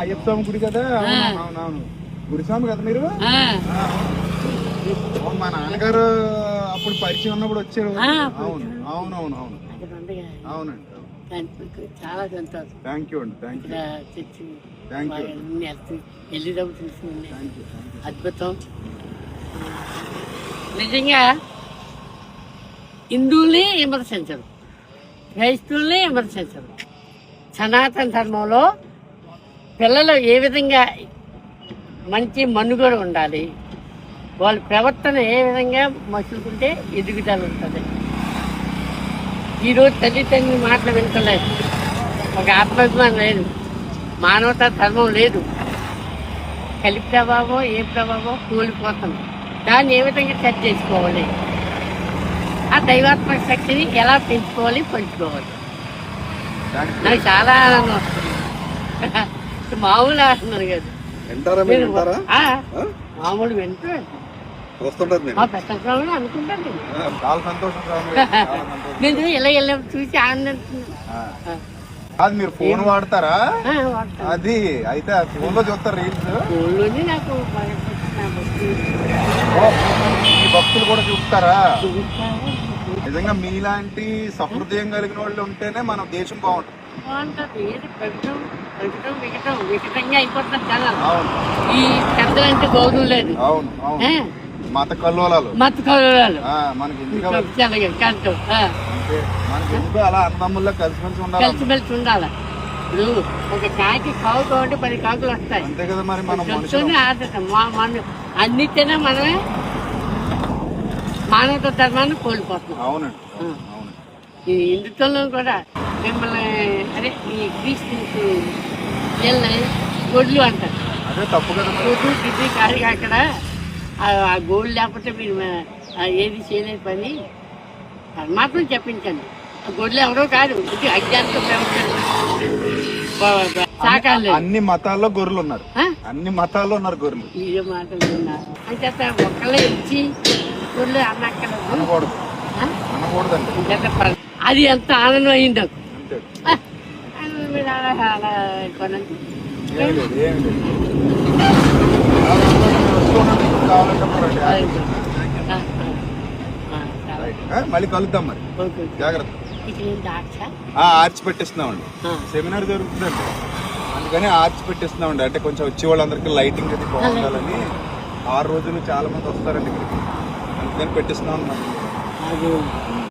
అయ్యప్ప స్వామి గుడి కదా. అవును, అవునవును గురుస్వామి కదా మీరు? మా నాన్నగారు అప్పుడు పరిచయం ఉన్నప్పుడు వచ్చారు. అవును అవునవును అవును అవునండి దానికి చాలా సంతోషం. థ్యాంక్ యూ అండి thank you thank you thank you అద్భుతం. నిజంగా హిందువుల్ని విమర్శించరు క్రైస్తవుల్ని విమర్శించరు సనాతన ధర్మంలో పిల్లలు ఏ విధంగా మంచి మనుగడ ఉండాలి? వాళ్ళ ప్రవర్తన ఏ విధంగా మసులుకుంటే ఎదుగుదల ఉంటుంది? ఈరోజు తల్లిదండ్రులు మాటలు వింటలేదు. ఒక ఆత్మాభిమానం లేదు. మానవతా ధర్మం లేదు. కలి ప్రభావం ఏ ప్రభావం కూలిపోతుంది. దాన్ని ఏ విధంగా సెట్ చేసుకోవాలి? ఆ దైవాత్మక శక్తిని ఎలా పెంచుకోవాలి పంచుకోవాలి? నాకు చాలా ఆనందం వస్తుంది. మామూలు ఆనందం కాదు. వింటారా మీరు? వింటారా? మామూలు వింటూ వస్తుంటది నేను మా పెద్ద స్వామిని అనుకుంటాను చాలా సంతోషం నేను ఇలా చూసి ఆనందిస్తున్నాను. అది మీరు ఫోన్ వాడతారా? అది అయితే ఫోన్లో చూస్తారు రీల్స్? నాకు భక్తులు కూడా చూస్తారా. నిజంగా మీలాంటి సహృదయం కలిగిన వాళ్ళు ఉంటేనే మన దేశం బాగుంటుంది. బాగుంటది. ఏది ప్రకటన ప్రకటన వికటం వికటంగా అయిపోతుంది జనాలు అవును. ఈ పెద్దలంటే గౌరవం లేదు. అవును మత కల్లోలాలు. మత ఆ, మనకి ఎందుకు మనకి ఎందుకు అలా అన్నదమ్ముల్లో కలిసిమెలిసి ఉండాలి కలిసిమెలిసి ఉండాలి. ఇప్పుడు ఒక కాకి కావు కాబట్టి పది కాకులు వస్తాయి. అంతే కదా మరి మనుషులు. మన అన్నిటినే మనమే మానవ ధర్మాన్ని కోల్పోతున్నాం అవునండి. అవును, అవును ఈ హిందుత్వంలో కూడా మిమ్మల్ని అదే ఈ వీళ్ళని గొడ్లు అంటారు. గొడ్లు కాదు అక్కడ ఆ- గోల్డ్ లేకపోతే మీరు ఏది చేయలేని పని మాత్రం చెప్పించండి. ఆ గొడ్లు ఎవరో కాదు ఇది అజ్ఞానంతో ప్రవర్తన. అన్ని మతాల్లో గొర్రెలు ఉన్నారు? అన్ని మతాల్లో ఉన్నారు గొర్రెలు. ఇదే మాటలు అంచేత ఒక్కళ్ళే ఇచ్చి అనకూడదు అది ఎంత ఆనందం అయింది. నాకు మళ్ళీ కలుద్దాం మరి. జాగ్రత్త. ఆర్చ్? పెట్టిస్తున్నామండి. సెమినార్ జరుగుతుందండి. అందుకని ఆర్చ్ పెట్టిస్తున్నామండి. అంటే కొంచెం వచ్చే వాళ్ళందరికీ లైటింగ్ అది బాగుండాలని. ఆరు రోజులు చాలా మంది వస్తారండి ఇక్కడికి. నేను పెట్టిస్తున్నాను అన్నమాట.